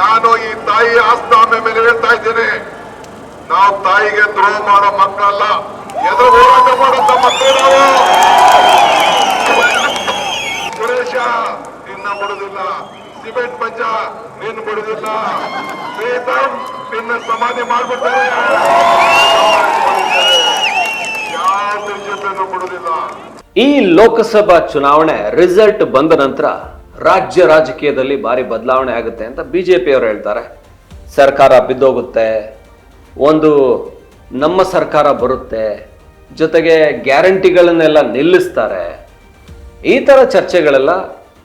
ನಾನು ಈ ತಾಯಿ ಆಸ್ತಾಮೆ ಮೇಲೆ ಹೇಳ್ತಾ ಇದ್ದೇನೆ. ನಾವು ತಾಯಿಗೆ ದ್ರೋಹ ಮಾಡೋ ಮಕ್ಕಳಲ್ಲ, ಎದುರು ಹೋರಾಟ ಮಾಡುವಂತ ಮಕ್ಕಳು ನಾವು. ಸುರೇಶ, ನಿನ್ನ ಬಿಡುದಿಲ್ಲ ಸಿಮೆಂಟ್ ಪಂಚ ನಿನ್ನ ಬಿಡುದಿಲ್ಲ ಪ್ರೀತಮ್, ನಿನ್ನ ಸಮಾಧಿ ಮಾಡ್ಬಿಡ್ತಾರೆ. ಯಾವ ಬಿಡುದಿಲ್ಲ ಈ ಲೋಕಸಭಾ ಚುನಾವಣೆ ರಿಸಲ್ಟ್ ಬಂದ ನಂತರ ರಾಜ್ಯ ರಾಜಕೀಯದಲ್ಲಿ ಭಾರಿ ಬದಲಾವಣೆ ಆಗುತ್ತೆ ಅಂತ ಬಿ ಜೆ ಪಿಯವರು ಹೇಳ್ತಾರೆ. ಸರ್ಕಾರ ಬಿದ್ದೋಗುತ್ತೆ, ಒಂದು ನಮ್ಮ ಸರ್ಕಾರ ಬರುತ್ತೆ, ಜೊತೆಗೆ ಗ್ಯಾರಂಟಿಗಳನ್ನೆಲ್ಲ ನಿಲ್ಲಿಸ್ತಾರೆ. ಈ ಥರ ಚರ್ಚೆಗಳೆಲ್ಲ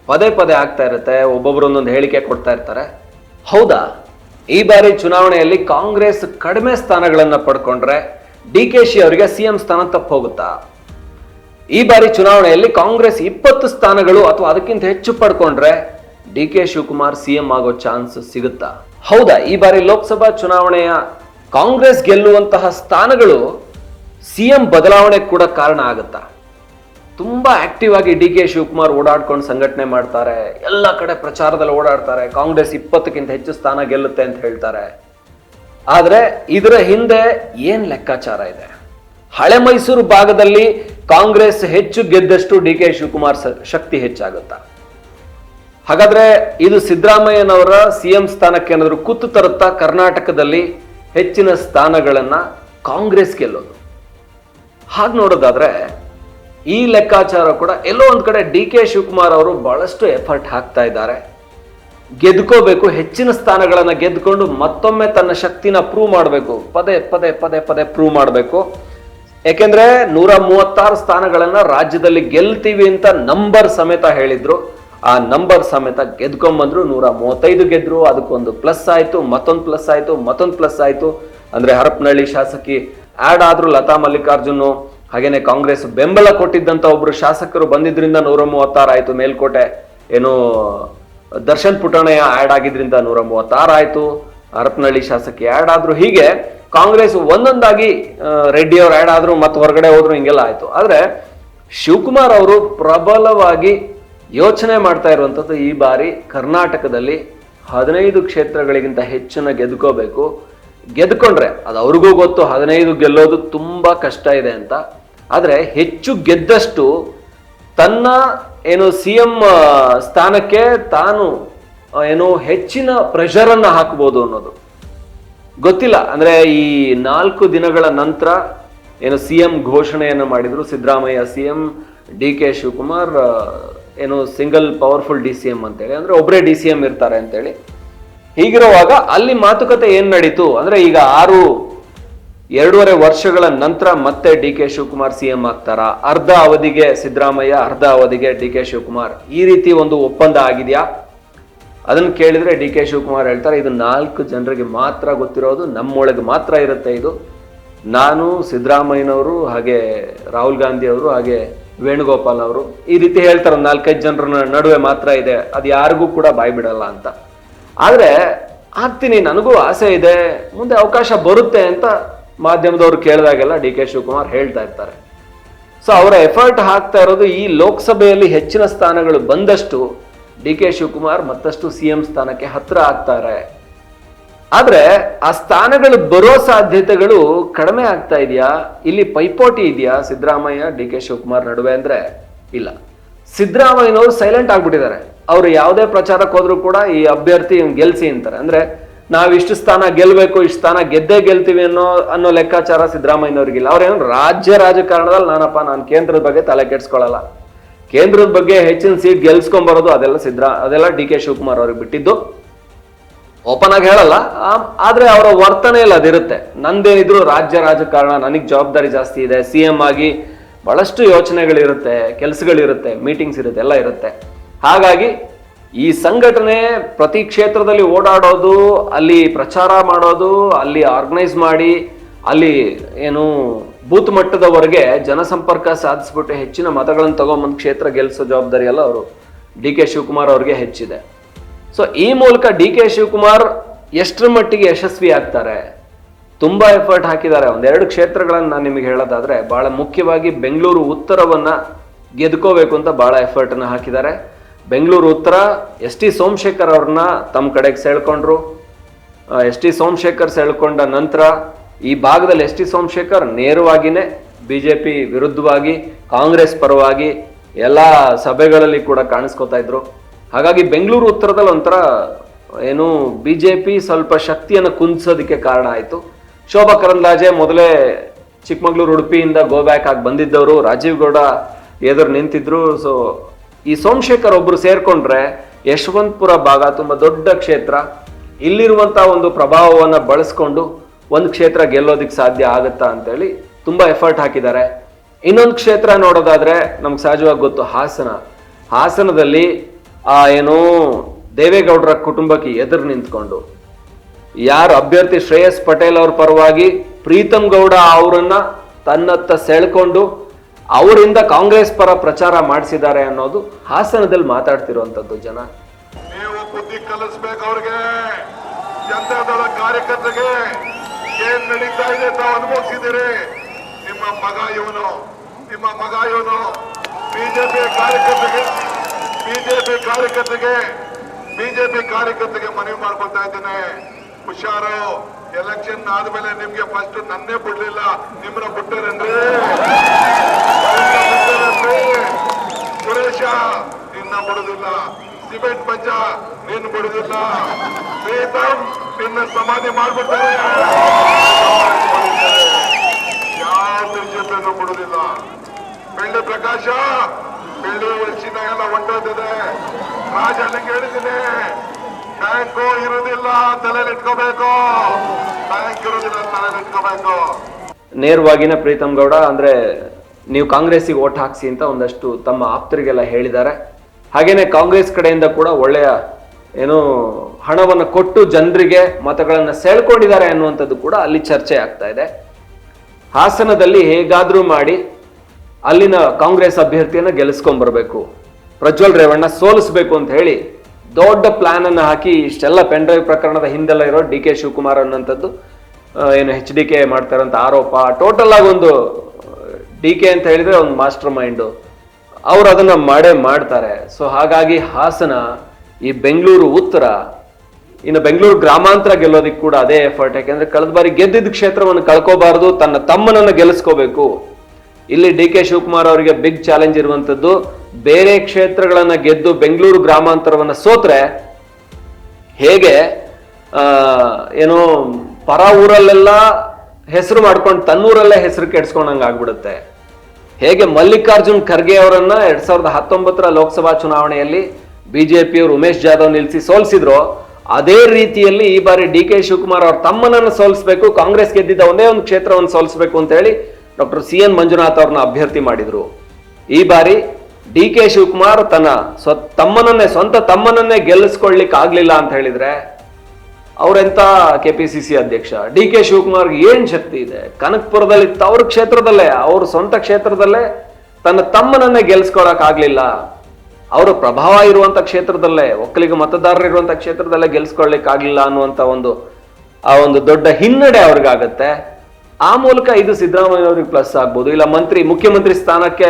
ಪದೇ ಪದೇ ಆಗ್ತಾ ಇರುತ್ತೆ, ಒಬ್ಬೊಬ್ರು ಒಂದೊಂದು ಹೇಳಿಕೆ ಕೊಡ್ತಾ ಇರ್ತಾರೆ. ಹೌದಾ? ಈ ಬಾರಿ ಚುನಾವಣೆಯಲ್ಲಿ ಕಾಂಗ್ರೆಸ್ ಕಡಿಮೆ ಸ್ಥಾನಗಳನ್ನು ಪಡ್ಕೊಂಡ್ರೆ ಡಿ ಕೆ ಶಿ ಅವರಿಗೆ ಸಿ ಎಂ ಸ್ಥಾನ ತಪ್ಪು ಹೋಗುತ್ತಾ ಈ ಬಾರಿ ಚುನಾವಣೆಯಲ್ಲಿ ಕಾಂಗ್ರೆಸ್ ಇಪ್ಪತ್ತು ಸ್ಥಾನಗಳು ಅಥವಾ ಅದಕ್ಕಿಂತ ಹೆಚ್ಚು ಪಡ್ಕೊಂಡ್ರೆ ಡಿ ಕೆ ಶಿವಕುಮಾರ್ ಸಿಎಂ ಆಗೋ ಚಾನ್ಸ್ ಸಿಗುತ್ತಾ? ಹೌದಾ, ಈ ಬಾರಿ ಲೋಕಸಭಾ ಚುನಾವಣೆಯ ಕಾಂಗ್ರೆಸ್ ಗೆಲ್ಲುವಂತಹ ಸ್ಥಾನಗಳು ಸಿಎಂ ಬದಲಾವಣೆ ಕೂಡ ಕಾರಣ ಆಗುತ್ತಾ? ತುಂಬಾ ಆಕ್ಟಿವ್ ಆಗಿ ಡಿ ಕೆ ಶಿವಕುಮಾರ್ ಓಡಾಡ್ಕೊಂಡು ಸಂಘಟನೆ ಮಾಡ್ತಾರೆ, ಎಲ್ಲ ಕಡೆ ಪ್ರಚಾರದಲ್ಲಿ ಓಡಾಡ್ತಾರೆ, ಕಾಂಗ್ರೆಸ್ ಇಪ್ಪತ್ತಕ್ಕಿಂತ ಹೆಚ್ಚು ಸ್ಥಾನ ಗೆಲ್ಲುತ್ತೆ ಅಂತ ಹೇಳ್ತಾರೆ. ಆದರೆ ಇದರ ಹಿಂದೆ ಏನು ಲೆಕ್ಕಾಚಾರ ಇದೆ? ಹಳೆ ಮೈಸೂರು ಭಾಗದಲ್ಲಿ ಕಾಂಗ್ರೆಸ್ ಹೆಚ್ಚು ಗೆದ್ದಷ್ಟು ಡಿ ಕೆ ಶಿವಕುಮಾರ್ ಶಕ್ತಿ ಹೆಚ್ಚಾಗುತ್ತಾ. ಹಾಗಾದ್ರೆ ಇದು ಸಿದ್ದರಾಮಯ್ಯನವರ ಸಿಎಂ ಸ್ಥಾನಕ್ಕೆ ಏನಾದರೂ ಕುತ್ತು ತರುತ್ತಾ ಕರ್ನಾಟಕದಲ್ಲಿ ಹೆಚ್ಚಿನ ಸ್ಥಾನಗಳನ್ನ ಕಾಂಗ್ರೆಸ್ ಗೆಲ್ಲೋದು? ಹಾಗೆ ನೋಡೋದಾದ್ರೆ ಈ ಲೆಕ್ಕಾಚಾರ ಕೂಡ ಎಲ್ಲೋ ಒಂದು ಕಡೆ ಡಿ ಕೆ ಶಿವಕುಮಾರ್ ಅವರು ಬಹಳಷ್ಟು ಎಫರ್ಟ್ ಹಾಕ್ತಾ ಇದ್ದಾರೆ. ಗೆದ್ಕೋಬೇಕು, ಹೆಚ್ಚಿನ ಸ್ಥಾನಗಳನ್ನು ಗೆದ್ಕೊಂಡು ಮತ್ತೊಮ್ಮೆ ತನ್ನ ಶಕ್ತಿನ ಪ್ರೂವ್ ಮಾಡಬೇಕು. ಪದೇ ಪದೇ ಪದೇ ಪದೇ ಪ್ರೂವ್ ಮಾಡಬೇಕು. ಯಾಕೆಂದ್ರೆ ನೂರ ಮೂವತ್ತಾರು ಸ್ಥಾನಗಳನ್ನ ರಾಜ್ಯದಲ್ಲಿ ಗೆಲ್ತೀವಿ ಅಂತ ನಂಬರ್ ಸಮೇತ ಹೇಳಿದ್ರು. ಆ ನಂಬರ್ ಸಮೇತ ಗೆದ್ಕೊಂಡ್ಬಂದ್ರು ನೂರ ಮೂವತ್ತೈದು ಗೆದ್ರು. ಅದಕ್ಕೊಂದು ಪ್ಲಸ್ ಆಯ್ತು, ಮತ್ತೊಂದು ಪ್ಲಸ್ ಆಯ್ತು, ಮತ್ತೊಂದು ಪ್ಲಸ್ ಆಯ್ತು. ಅಂದ್ರೆ ಹರಪನಹಳ್ಳಿ ಶಾಸಕಿ ಆಡ್ ಆದ್ರು ಲತಾ ಮಲ್ಲಿಕಾರ್ಜುನ್ ಹಾಗೇನೆ ಕಾಂಗ್ರೆಸ್ ಬೆಂಬಲ ಕೊಟ್ಟಿದ್ದಂತ ಒಬ್ರು ಶಾಸಕರು ಬಂದಿದ್ರಿಂದ ನೂರ ಮೂವತ್ತಾರು ಆಯ್ತು ಮೇಲ್ಕೋಟೆ. ಏನು ದರ್ಶನ್ ಪುಟಣೆಯ ಆಡ್ ಆಗಿದ್ರಿಂದ ನೂರ ಮೂವತ್ತಾರು ಆಯ್ತು. ಹರಪನಹಳ್ಳಿ ಶಾಸಕಿ ಆಡ್ ಆದ್ರು ಹೀಗೆ ಕಾಂಗ್ರೆಸ್ ಒಂದೊಂದಾಗಿ ರೆಡ್ಡಿ ಅವ್ರು ಆ್ಯಡ್ ಆದ್ರು ಮತ್ತೆ ಹೊರಗಡೆ ಹೋದ್ರು, ಹಿಂಗೆಲ್ಲ ಆಯ್ತು. ಆದ್ರೆ ಶಿವಕುಮಾರ್ ಅವರು ಪ್ರಬಲವಾಗಿ ಯೋಚನೆ ಮಾಡ್ತಾ ಇರುವಂಥದ್ದು ಈ ಬಾರಿ ಕರ್ನಾಟಕದಲ್ಲಿ ಹದಿನೈದು ಕ್ಷೇತ್ರಗಳಿಗಿಂತ ಹೆಚ್ಚಿನ ಗೆದ್ಕೋಬೇಕು. ಗೆದ್ಕೊಂಡ್ರೆ ಅದು ಅವ್ರಿಗೂ ಗೊತ್ತು, ಹದಿನೈದು ಗೆಲ್ಲೋದು ತುಂಬ ಕಷ್ಟ ಇದೆ ಅಂತ. ಆದರೆ ಹೆಚ್ಚು ಗೆದ್ದಷ್ಟು ತನ್ನ ಏನು ಸಿ ಎಂ ಸ್ಥಾನಕ್ಕೆ ತಾನು ಏನು ಹೆಚ್ಚಿನ ಪ್ರೆಷರನ್ನು ಹಾಕ್ಬೋದು ಅನ್ನೋದು. ಗೊತ್ತಿಲ್ಲ. ಅಂದ್ರೆ ಈ ನಾಲ್ಕು ದಿನಗಳ ನಂತರ ಏನು ಸಿ ಎಂ ಘೋಷಣೆಯನ್ನು ಮಾಡಿದ್ರು, Siddaramaiah C M, D K Shivakumar ಏನು single powerful D C M ಅಂತೇಳಿ. ಅಂದ್ರೆ ಒಬ್ಬರೇ ಡಿ ಸಿ ಎಂ ಇರ್ತಾರೆ ಅಂತೇಳಿ. ಹೀಗಿರುವಾಗ ಅಲ್ಲಿ ಮಾತುಕತೆ ಏನ್ ನಡೀತು? ಅಂದ್ರೆ ಈಗ ಆರು, ಎರಡೂವರೆ ವರ್ಷಗಳ ನಂತರ ಮತ್ತೆ D K Shivakumar C M ಆಗ್ತಾರಾ? ಅರ್ಧ ಅವಧಿಗೆ ಸಿದ್ದರಾಮಯ್ಯ, ಅರ್ಧ ಅವಧಿಗೆ ಡಿ ಕೆ ಶಿವಕುಮಾರ್. ಈ ರೀತಿ ಒಂದು ಒಪ್ಪಂದ ಆಗಿದೆಯಾ? ಅದನ್ನ ಕೇಳಿದರೆ ಡಿ ಕೆ ಶಿವಕುಮಾರ್ ಹೇಳ್ತಾರೆ, ಇದು ನಾಲ್ಕು ಜನರಿಗೆ ಮಾತ್ರ ಗೊತ್ತಿರೋದು, ನಮ್ಮೊಳಗೆ ಮಾತ್ರ ಇರುತ್ತೆ ಇದು. ನಾನು ಸಿದ್ದರಾಮಯ್ಯನವರು, ಹಾಗೆ ರಾಹುಲ್ ಗಾಂಧಿ ಅವರು ಹಾಗೆ ವೇಣುಗೋಪಾಲ್ ಅವರು ಈ ರೀತಿ ಹೇಳ್ತಾರೆ, ನಾಲ್ಕೈದು ಜನರ ನಡುವೆ ಮಾತ್ರ ಇದೆ, ಅದು ಯಾರಿಗೂ ಕೂಡ ಬಾಯ್ ಬಿಡಲ್ಲ ಅಂತ. ಆದರೆ ಆಗ್ತೀನಿ, ನನಗೂ ಆಸೆ ಇದೆ, ಮುಂದೆ ಅವಕಾಶ ಬರುತ್ತೆ ಅಂತ ಮಾಧ್ಯಮದವರು ಕೇಳಿದಾಗೆಲ್ಲ ಡಿ ಕೆ ಶಿವಕುಮಾರ್ ಹೇಳ್ತಾ ಇರ್ತಾರೆ. ಸೊ ಅವರ ಎಫರ್ಟ್ ಹಾಕ್ತಾ ಇರೋದು ಈ ಲೋಕಸಭೆಯಲ್ಲಿ ಹೆಚ್ಚಿನ ಸ್ಥಾನಗಳು ಬಂದಷ್ಟು ಡಿ ಕೆ ಶಿವಕುಮಾರ್ ಮತ್ತಷ್ಟು ಸಿ ಎಂ ಸ್ಥಾನಕ್ಕೆ ಹತ್ರ ಆಗ್ತಾರೆ. ಆದ್ರೆ ಆ ಸ್ಥಾನಗಳು ಬರೋ ಸಾಧ್ಯತೆಗಳು ಕಡಿಮೆ ಆಗ್ತಾ ಇದೆಯಾ? ಇಲ್ಲಿ ಪೈಪೋಟಿ ಇದೆಯಾ ಸಿದ್ದರಾಮಯ್ಯ, ಡಿ ಕೆ ಶಿವಕುಮಾರ್ ನಡುವೆ ಅಂದ್ರೆ? ಇಲ್ಲ. ಸಿದ್ದರಾಮಯ್ಯನವರು ಸೈಲೆಂಟ್ ಆಗ್ಬಿಟ್ಟಿದ್ದಾರೆ. ಅವರು ಯಾವುದೇ ಪ್ರಚಾರಕ್ಕೆ ಹೋದ್ರು ಕೂಡ ಈ ಅಭ್ಯರ್ಥಿ ಗೆಲ್ಸಿ ಅಂತಾರೆ. ಅಂದ್ರೆ ನಾವ್ ಇಷ್ಟು ಸ್ಥಾನ ಗೆಲ್ಬೇಕು, ಇಷ್ಟು ಸ್ಥಾನ ಗೆದ್ದೇ ಗೆಲ್ತೀವಿ ಅನ್ನೋ ಅನ್ನೋ ಲೆಕ್ಕಾಚಾರ ಸಿದ್ದರಾಮಯ್ಯನವ್ರಿಗಿಲ್ಲ. ಅವ್ರೇನು ರಾಜ್ಯ ರಾಜಕಾರಣದಲ್ಲಿ ನಾನಪ್ಪ, ನಾನು ಕೇಂದ್ರದ ಬಗ್ಗೆ ತಲೆ ಕೆಡ್ಸ್ಕೊಳ್ಳಲ್ಲ. ಕೇಂದ್ರದ ಬಗ್ಗೆ ಹೆಚ್ಚಿನ ಸೀಟ್ ಗೆಲ್ಸ್ಕೊಂಬರೋದು ಅದೆಲ್ಲ ಸಿದ್ರ, ಅದೆಲ್ಲ ಡಿ ಕೆ ಶಿವಕುಮಾರ್ ಅವ್ರಿಗೆ ಬಿಟ್ಟಿದ್ದು. ಓಪನ್ ಆಗಿ ಹೇಳಲ್ಲ ಆದ್ರೆ ಅವರ ವರ್ತನೆಯಲ್ಲಿ ಅದಿರುತ್ತೆ. ನಂದೇನಿದ್ರು ರಾಜ್ಯ ರಾಜಕಾರಣ, ನನಗೆ ಜವಾಬ್ದಾರಿ ಜಾಸ್ತಿ ಇದೆ. ಸಿ ಎಂ ಆಗಿ ಬಹಳಷ್ಟು ಯೋಚನೆಗಳಿರುತ್ತೆ, ಕೆಲಸಗಳಿರುತ್ತೆ ಮೀಟಿಂಗ್ಸ್ ಇರುತ್ತೆ, ಎಲ್ಲ ಇರುತ್ತೆ. ಹಾಗಾಗಿ ಈ ಸಂಘಟನೆ ಪ್ರತಿ ಕ್ಷೇತ್ರದಲ್ಲಿ ಓಡಾಡೋದು, ಅಲ್ಲಿ ಪ್ರಚಾರ ಮಾಡೋದು, ಅಲ್ಲಿ ಆರ್ಗನೈಸ್ ಮಾಡಿ, ಅಲ್ಲಿ ಏನು ಬೂತ್ ಮಟ್ಟದವರೆಗೆ ಜನಸಂಪರ್ಕ ಸಾಧಿಸ್ಬಿಟ್ಟು ಹೆಚ್ಚಿನ ಮತಗಳನ್ನು ತಗೊಂಬಂದು ಕ್ಷೇತ್ರ ಗೆಲ್ಲಿಸೋ ಜವಾಬ್ದಾರಿ ಎಲ್ಲ ಅವರು ಡಿ ಕೆ ಶಿವಕುಮಾರ್ ಅವ್ರಿಗೆ ಹೆಚ್ಚಿದೆ. ಸೊ ಈ ಮೂಲಕ ಡಿ ಕೆ ಶಿವಕುಮಾರ್ ಎಷ್ಟರ ಮಟ್ಟಿಗೆ ಯಶಸ್ವಿ ಆಗ್ತಾರೆ? ತುಂಬ ಎಫರ್ಟ್ ಹಾಕಿದ್ದಾರೆ. ಒಂದೆರಡು ಕ್ಷೇತ್ರಗಳನ್ನು ನಾನು ನಿಮಗೆ ಹೇಳೋದಾದರೆ ಭಾಳ ಮುಖ್ಯವಾಗಿ ಬೆಂಗಳೂರು ಉತ್ತರವನ್ನು ಗೆದ್ಕೋಬೇಕು ಅಂತ ಭಾಳ ಎಫರ್ಟನ್ನು ಹಾಕಿದ್ದಾರೆ. ಬೆಂಗಳೂರು ಉತ್ತರ, ಎಸ್ ಟಿ ಸೋಮಶೇಖರ್ ಅವ್ರನ್ನ ತಮ್ಮ ಕಡೆಗೆ ಸೆಳ್ಕೊಂಡ್ರು. ಎಸ್ ಟಿ ಸೋಮಶೇಖರ್ ಸೆಳ್ಕೊಂಡ ನಂತರ ಈ ಭಾಗದಲ್ಲಿ ಎಸ್ ಟಿ ಸೋಮಶೇಖರ್ ನೇರವಾಗಿನೇ ಬಿ ಜೆ ಪಿ ವಿರುದ್ಧವಾಗಿ, ಕಾಂಗ್ರೆಸ್ ಪರವಾಗಿ ಎಲ್ಲ ಸಭೆಗಳಲ್ಲಿ ಕೂಡ ಕಾಣಿಸ್ಕೊತಾ ಇದ್ರು. ಹಾಗಾಗಿ ಬೆಂಗಳೂರು ಉತ್ತರದಲ್ಲಿ ಒಂಥರ ಏನು ಬಿ ಜೆ ಪಿ ಸ್ವಲ್ಪ ಶಕ್ತಿಯನ್ನು ಕುಂದಿಸೋದಕ್ಕೆ ಕಾರಣ ಆಯಿತು. ಶೋಭಾ ಕರಂದ್ಲಾಜೆ ಮೊದಲೇ ಚಿಕ್ಕಮಗಳೂರು ಉಡುಪಿಯಿಂದ ಗೋ ಬ್ಯಾಕ್ ಆಗಿ ಬಂದಿದ್ದವರು, ರಾಜೀವ್ ಗೌಡ ಎದುರು ನಿಂತಿದ್ರು. ಸೊ ಈ ಸೋಮಶೇಖರ್ ಒಬ್ರು ಸೇರ್ಕೊಂಡ್ರೆ ಯಶವಂತಪುರ ಭಾಗ ತುಂಬ ದೊಡ್ಡ ಕ್ಷೇತ್ರ. ಇಲ್ಲಿರುವಂಥ ಒಂದು ಪ್ರಭಾವವನ್ನು ಬಳಸ್ಕೊಂಡು ಒಂದು ಕ್ಷೇತ್ರ ಗೆಲ್ಲೋದಿಕ್ ಸಾಧ್ಯ ಆಗತ್ತಾ ಅಂತೇಳಿ ತುಂಬಾ ಎಫರ್ಟ್ ಹಾಕಿದ್ದಾರೆ. ಇನ್ನೊಂದು ಕ್ಷೇತ್ರ ನೋಡೋದಾದ್ರೆ ನಮ್ಗೆ ಸಹಜವಾಗಿ ಗೊತ್ತು ಹಾಸನ. ಹಾಸನದಲ್ಲಿ, ಆ, ಏನು ದೇವೇಗೌಡರ ಕುಟುಂಬಕ್ಕೆ ಎದುರು ನಿಂತ್ಕೊಂಡು, ಯಾರು ಅಭ್ಯರ್ಥಿ ಶ್ರೇಯಸ್ ಪಟೇಲ್ ಅವ್ರ ಪರವಾಗಿ ಪ್ರೀತಮ್ ಗೌಡ ಅವರನ್ನ ತನ್ನತ್ತ ಸೆಳ್ಕೊಂಡು ಅವರಿಂದ ಕಾಂಗ್ರೆಸ್ ಪರ ಪ್ರಚಾರ ಮಾಡಿಸಿದ್ದಾರೆ ಅನ್ನೋದು ಹಾಸನದಲ್ಲಿ ಮಾತಾಡ್ತಿರುವಂತದ್ದು ಜನ. ನೀವು ಬುದ್ಧಿ ಕಲಿಸ್ಬೇಕು ಅವ್ರಿಗೆ. ಜನತಾದಳ ಕಾರ್ಯಕರ್ತರಿಗೆ. ಏನ್ ನಡೀತಾ ಇದೆ ತಾವು ಅನುಭವಿಸಿದ್ದೀರಿ ನಿಮ್ಮ ಮಗ ಇವನು. ನಿಮ್ಮ ಮಗ ಇವನು. ಬಿಜೆಪಿ ಕಾರ್ಯಕರ್ತರಿಗೆ ಬಿಜೆಪಿ ಕಾರ್ಯಕರ್ತರಿಗೆ ಬಿಜೆಪಿ ಕಾರ್ಯಕರ್ತರಿಗೆ ಮನವಿ ಮಾಡ್ಕೊಳ್ತಾ ಇದ್ದೇನೆ. ಹುಷಾರು. ಎಲೆಕ್ಷನ್ ಆದ್ಮೇಲೆ ನಿಮ್ಗೆ ಫಸ್ಟ್ ನನ್ನೇ ಬಿಡ್ಲಿಲ್ಲ. ನಿಮ್ಮನ್ನ ಬಿಟ್ಟರೇನ್ರಿ? ಸುರೇಶ, ನಿನ್ನ ಬಿಡುದಿಲ್ಲ. ಸಿಮೆಂಟ್ ಪಂಚ, ನಿನ್ ಬಿಡುದಿಲ್ಲ. ಪ್ರೀತಮ್ ನಿನ್ನ ಸಮಾಧಿ ಮಾಡ್ಬಿಡ್ತಾರೆ. ಯಾವ ಜೊತೆನೂ ಬಿಡುದಿಲ್ಲ ಬೆಳ್ಳಿ ಪ್ರಕಾಶ, ಬೆಳ್ಳಿ ಎಲ್ಲ ಹೊಂಟೋದಿದೆ ರಾಜ ಹೇಳಿದ್ದೀನಿ ಬ್ಯಾಂಕು ಇರುವುದಿಲ್ಲ, ತಲೆಯಲ್ಲಿ ಇಟ್ಕೋಬೇಕು. ಬ್ಯಾಂಕ್ ಇರುವುದಿಲ್ಲ, ತಲೆಯಲ್ಲಿ ಇಟ್ಕೋಬೇಕು. ನೇರವಾಗಿನ ಪ್ರೀತಮ್ ಗೌಡ, ಅಂದ್ರೆ ನೀವು ಕಾಂಗ್ರೆಸ್ಸಿಗೆ ಓಟ್ ಹಾಕ್ಸಿ ಅಂತ ಒಂದಷ್ಟು ತಮ್ಮ ಆಪ್ತರಿಗೆಲ್ಲ ಹೇಳಿದ್ದಾರೆ. ಹಾಗೇನೆ ಕಾಂಗ್ರೆಸ್ ಕಡೆಯಿಂದ ಕೂಡ ಒಳ್ಳೆಯ ಏನು ಹಣವನ್ನು ಕೊಟ್ಟು ಜನರಿಗೆ ಮತಗಳನ್ನು ಸೆಳ್ಕೊಂಡಿದ್ದಾರೆ ಅನ್ನುವಂಥದ್ದು ಕೂಡ ಅಲ್ಲಿ ಚರ್ಚೆ ಆಗ್ತಾ ಇದೆ. ಹಾಸನದಲ್ಲಿ ಹೇಗಾದರೂ ಮಾಡಿ ಅಲ್ಲಿನ ಕಾಂಗ್ರೆಸ್ ಅಭ್ಯರ್ಥಿಯನ್ನು ಗೆಲ್ಲಿಸ್ಕೊಂಡ್ಬರ್ಬೇಕು ಪ್ರಜ್ವಲ್ ರೇವಣ್ಣ ಸೋಲಿಸ್ಬೇಕು ಅಂತ ಹೇಳಿ ದೊಡ್ಡ ಪ್ಲಾನ್ ಅನ್ನು ಹಾಕಿ ಇಷ್ಟೆಲ್ಲ ಪೆನ್ ಡ್ರೈವ್ ಪ್ರಕರಣದ ಹಿಂದೆಲ್ಲ ಇರೋ ಡಿ ಕೆ ಶಿವಕುಮಾರ್ ಅನ್ನೋಂಥದ್ದು ಏನು ಹೆಚ್ ಡಿ ಕೆ ಮಾಡ್ತಾರಂತ ಆರೋಪ. ಟೋಟಲ್ ಆಗಿ ಒಂದು ಡಿ ಕೆ ಅಂತ ಹೇಳಿದ್ರೆ ಒಂದು ಮಾಸ್ಟರ್ ಮೈಂಡು ಅವರು ಅದನ್ನ ಮಾಡೇ ಮಾಡ್ತಾರೆ. ಸೊ ಹಾಗಾಗಿ ಹಾಸನ ಈ ಬೆಂಗಳೂರು ಉತ್ತರ ಇನ್ನು ಬೆಂಗಳೂರು ಗ್ರಾಮಾಂತರ ಗೆಲ್ಲೋದಿಕ್ಕೆ ಕೂಡ ಅದೇ ಎಫರ್ಟ್ ಯಾಕೆಂದ್ರೆ ಕಳೆದ ಬಾರಿ ಗೆದ್ದಿದ್ದ ಕ್ಷೇತ್ರವನ್ನು ಕಳ್ಕೋಬಾರದು, ತನ್ನ ತಮ್ಮನನ್ನು ಗೆಲ್ಲಿಸ್ಕೋಬೇಕು. ಇಲ್ಲಿ ಡಿ ಕೆ ಶಿವಕುಮಾರ್ ಅವರಿಗೆ ಬಿಗ್ ಚಾಲೆಂಜ್ ಇರುವಂತದ್ದು ಬೇರೆ ಕ್ಷೇತ್ರಗಳನ್ನ ಗೆದ್ದು ಬೆಂಗಳೂರು ಗ್ರಾಮಾಂತರವನ್ನ ಸೋತ್ರೆ, ಹೇಗೆ ಏನೋ ಪರ ಊರಲ್ಲೆಲ್ಲ ಹೆಸರು ಮಾಡ್ಕೊಂಡು ತನ್ನೂರಲ್ಲೇ ಹೆಸರು ಕೆಡ್ಸ್ಕೊಂಡಂಗೆ ಆಗ್ಬಿಡುತ್ತೆ. ಹೇಗೆ ಮಲ್ಲಿಕಾರ್ಜುನ್ ಖರ್ಗೆ ಅವರನ್ನ ಎರಡ್ ಸಾವಿರದ ಹತ್ತೊಂಬತ್ತರ ಲೋಕಸಭಾ ಚುನಾವಣೆಯಲ್ಲಿ ಬಿಜೆಪಿಯವರು ಉಮೇಶ್ ಜಾಧವ್ ನಿಲ್ಲಿಸಿ ಸೋಲಿಸಿದ್ರು. ಅದೇ ರೀತಿಯಲ್ಲಿ ಈ ಬಾರಿ ಡಿ ಕೆ ಶಿವಕುಮಾರ್ ಅವ್ರ ತಮ್ಮನನ್ನು ಸೋಲಿಸಬೇಕು, ಕಾಂಗ್ರೆಸ್ ಗೆದ್ದಿದ್ದ ಒಂದೇ ಒಂದು ಕ್ಷೇತ್ರವನ್ನು ಸೋಲಿಸಬೇಕು ಅಂತ ಹೇಳಿ ಡಾಕ್ಟರ್ ಸಿ ಎನ್ ಮಂಜುನಾಥ್ ಅವ್ರನ್ನ ಅಭ್ಯರ್ಥಿ ಮಾಡಿದ್ರು. ಈ ಬಾರಿ ಡಿ ಕೆ ಶಿವಕುಮಾರ್ ತನ್ನ ಸ್ವ, ತಮ್ಮನನ್ನೇ, ಸ್ವಂತ ತಮ್ಮನನ್ನೇ ಗೆಲ್ಲಿಸ್ಕೊಳ್ಲಿಕ್ಕೆ ಆಗ್ಲಿಲ್ಲ ಅಂತ ಹೇಳಿದ್ರೆ ಅವರೆಂತ ಕೆ ಪಿ ಸಿ ಸಿ ಅಧ್ಯಕ್ಷ? ಡಿ ಕೆ ಶಿವಕುಮಾರ್ ಏನ್ ಶಕ್ತಿ ಇದೆ? ಕನಕಪುರದಲ್ಲಿ ತವ್ರ ಕ್ಷೇತ್ರದಲ್ಲೇ, ಅವ್ರ ಸ್ವಂತ ಕ್ಷೇತ್ರದಲ್ಲೇ ತನ್ನ ತಮ್ಮನನ್ನೇ ಗೆಲ್ಸ್ಕೊಳಕ್ ಆಗ್ಲಿಲ್ಲ. ಅವರ ಪ್ರಭಾವ ಇರುವಂತ ಕ್ಷೇತ್ರದಲ್ಲೇ, ಒಕ್ಕಲಿಗ ಮತದಾರರು ಇರುವಂತ ಕ್ಷೇತ್ರದಲ್ಲೇ ಗೆಲ್ಸ್ಕೊಳ್ಲಿಕ್ಕೆ ಅನ್ನುವಂಥ ಒಂದು, ಆ ಒಂದು ದೊಡ್ಡ ಹಿನ್ನಡೆ ಅವ್ರಿಗಾಗತ್ತೆ. ಆ ಮೂಲಕ ಇದು ಸಿದ್ದರಾಮಯ್ಯ ಅವ್ರಿಗೆ ಪ್ಲಸ್ ಆಗ್ಬೋದು. ಇಲ್ಲ, ಮಂತ್ರಿ, ಮುಖ್ಯಮಂತ್ರಿ ಸ್ಥಾನಕ್ಕೆ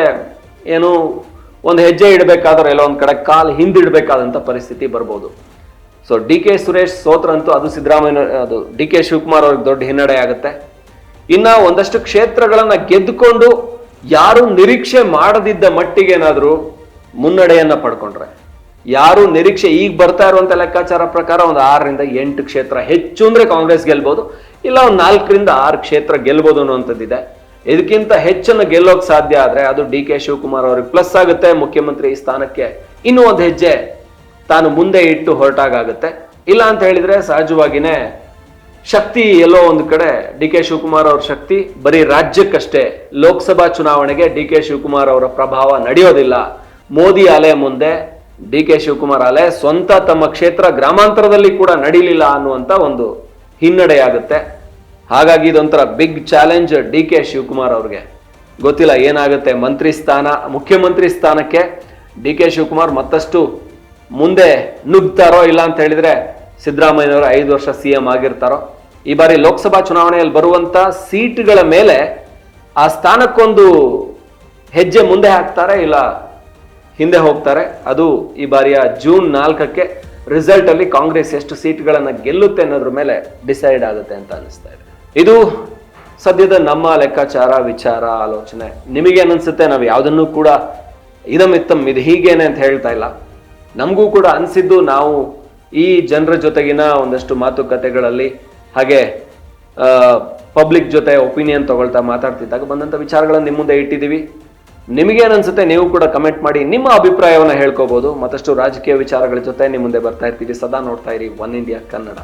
ಏನು ಒಂದು ಹೆಜ್ಜೆ ಇಡಬೇಕಾದ್ರೆ ಎಲ್ಲ ಒಂದು ಕಡೆ ಕಾಲು ಹಿಂದಿಡಬೇಕಾದಂಥ ಪರಿಸ್ಥಿತಿ ಬರ್ಬೋದು. ಸೊ ಡಿ ಕೆ ಸುರೇಶ್ ಸೋತ್ರಂತೂ ಅದು ಸಿದ್ದರಾಮಯ್ಯ, ಅದು ಡಿ ಕೆ ಶಿವಕುಮಾರ್ ಅವ್ರಿಗೆ ದೊಡ್ಡ ಹಿನ್ನಡೆ ಆಗುತ್ತೆ. ಇನ್ನು ಒಂದಷ್ಟು ಕ್ಷೇತ್ರಗಳನ್ನು ಗೆದ್ದುಕೊಂಡು ಯಾರು ನಿರೀಕ್ಷೆ ಮಾಡದಿದ್ದ ಮಟ್ಟಿಗೆ ಏನಾದ್ರು ಮುನ್ನಡೆಯನ್ನ ಪಡ್ಕೊಂಡ್ರೆ. ಯಾರು ನಿರೀಕ್ಷೆ ಈಗ ಬರ್ತಾ ಇರುವಂತ ಲೆಕ್ಕಾಚಾರ ಪ್ರಕಾರ ಒಂದು ಆರರಿಂದ ಎಂಟು ಕ್ಷೇತ್ರ ಹೆಚ್ಚು ಅಂದ್ರೆ ಕಾಂಗ್ರೆಸ್ ಗೆಲ್ಬಹುದು ಇಲ್ಲ ಒಂದು ನಾಲ್ಕರಿಂದ ಆರು ಕ್ಷೇತ್ರ ಗೆಲ್ಬಹುದು ಅನ್ನುವಂಥದ್ದಿದೆ. ಇದಕ್ಕಿಂತ ಹೆಚ್ಚನ್ನು ಗೆಲ್ಲೋಕ್ ಸಾಧ್ಯ ಆದ್ರೆ ಅದು ಡಿ ಕೆ ಶಿವಕುಮಾರ್ ಅವ್ರಿಗೆ ಪ್ಲಸ್ ಆಗುತ್ತೆ, ಮುಖ್ಯಮಂತ್ರಿ ಈ ಸ್ಥಾನಕ್ಕೆ ಇನ್ನೂ ಒಂದು ಹೆಜ್ಜೆ ತಾನು ಮುಂದೆ ಇಟ್ಟು ಹೊರಟಾಗುತ್ತೆ ಇಲ್ಲ ಅಂತ ಹೇಳಿದ್ರೆ ಸಹಜವಾಗಿನೇ ಶಕ್ತಿ ಎಲ್ಲೋ ಒಂದು ಕಡೆ ಡಿ ಕೆ ಶಿವಕುಮಾರ್ ಅವ್ರ ಶಕ್ತಿ ಬರೀ ರಾಜ್ಯಕ್ಕಷ್ಟೇ, ಲೋಕಸಭಾ ಚುನಾವಣೆಗೆ ಡಿ ಕೆ ಶಿವಕುಮಾರ್ ಅವರ ಪ್ರಭಾವ ನಡೆಯೋದಿಲ್ಲ. ಮೋದಿ ಅಲೆ ಮುಂದೆ ಡಿ ಕೆ ಶಿವಕುಮಾರ್ ಅಲೆ ಸ್ವಂತ ತಮ್ಮ ಕ್ಷೇತ್ರ ಗ್ರಾಮಾಂತರದಲ್ಲಿ ಕೂಡ ನಡೀಲಿಲ್ಲ ಅನ್ನುವಂತ ಒಂದು ಹಿನ್ನಡೆಯಾಗುತ್ತೆ. ಹಾಗಾಗಿ ಇದೊಂಥರ big challenge D K Shivakumar ಅವ್ರಿಗೆ. ಗೊತ್ತಿಲ್ಲ ಏನಾಗುತ್ತೆ ಮಂತ್ರಿ ಸ್ಥಾನ, ಮುಖ್ಯಮಂತ್ರಿ ಸ್ಥಾನಕ್ಕೆ ಡಿ ಕೆ ಶಿವಕುಮಾರ್ ಮತ್ತಷ್ಟು ಮುಂದೆ ನುಗ್ತಾರೋ ಇಲ್ಲ ಅಂತ ಹೇಳಿದ್ರೆ ಸಿದ್ದರಾಮಯ್ಯನವರು ಐದು ವರ್ಷ ಸಿ ಎಂ ಆಗಿರ್ತಾರೋ. ಈ ಬಾರಿ ಲೋಕಸಭಾ ಚುನಾವಣೆಯಲ್ಲಿ ಬರುವಂತ ಸೀಟ್ಗಳ ಮೇಲೆ ಆ ಸ್ಥಾನಕ್ಕೊಂದು ಹೆಜ್ಜೆ ಮುಂದೆ ಹಾಕ್ತಾರೆ ಇಲ್ಲ ಹಿಂದೆ ಹೋಗ್ತಾರೆ. ಅದು ಈ ಬಾರಿಯ ಜೂನ್ ನಾಲ್ಕಕ್ಕೆ ರಿಸಲ್ಟ್ ಅಲ್ಲಿ ಕಾಂಗ್ರೆಸ್ ಎಷ್ಟು ಸೀಟ್ಗಳನ್ನು ಗೆಲ್ಲುತ್ತೆ ಅನ್ನೋದ್ರ ಮೇಲೆ ಡಿಸೈಡ್ ಆಗುತ್ತೆ ಅಂತ ಅನಿಸ್ತಾ ಇದೆ. ಇದು ಸದ್ಯದ ನಮ್ಮ ಲೆಕ್ಕಾಚಾರ, ವಿಚಾರ, ಆಲೋಚನೆ. ನಿಮಗೆ ಅನಿಸುತ್ತೆ ನಾವು ಯಾವುದನ್ನು ಕೂಡ ಇದಮಿತ್ತಮ್ ಇದು ಹೀಗೇನೆ ಅಂತ ಹೇಳ್ತಾ ಇಲ್ಲ. ನಮಗೂ ಕೂಡ ಅನಿಸಿದ್ದು ನಾವು ಈ ಜನರ ಜೊತೆಗಿನ ಒಂದಷ್ಟು ಮಾತುಕತೆಗಳಲ್ಲಿ ಹಾಗೆ ಪಬ್ಲಿಕ್ ಜೊತೆ ಒಪಿನಿಯನ್ ತಗೊಳ್ತಾ ಮಾತಾಡ್ತಿದ್ದಾಗ ಬಂದಂಥ ವಿಚಾರಗಳನ್ನು ನಿಮ್ಮ ಮುಂದೆ ಇಟ್ಟಿದ್ದೀವಿ. ನಿಮಗೇನು ಅನ್ಸುತ್ತೆ ನೀವು ಕೂಡ ಕಮೆಂಟ್ ಮಾಡಿ ನಿಮ್ಮ ಅಭಿಪ್ರಾಯವನ್ನು ಹೇಳ್ಕೋಬಹುದು ಮತ್ತಷ್ಟು ರಾಜಕೀಯ ವಿಚಾರಗಳ ಜೊತೆ ನಿಮ್ಮ ಮುಂದೆ ಬರ್ತಾ ಇರ್ತೀವಿ. ಸದಾ ನೋಡ್ತಾ ಇರಿ ಒನ್ ಇಂಡಿಯಾ ಕನ್ನಡ.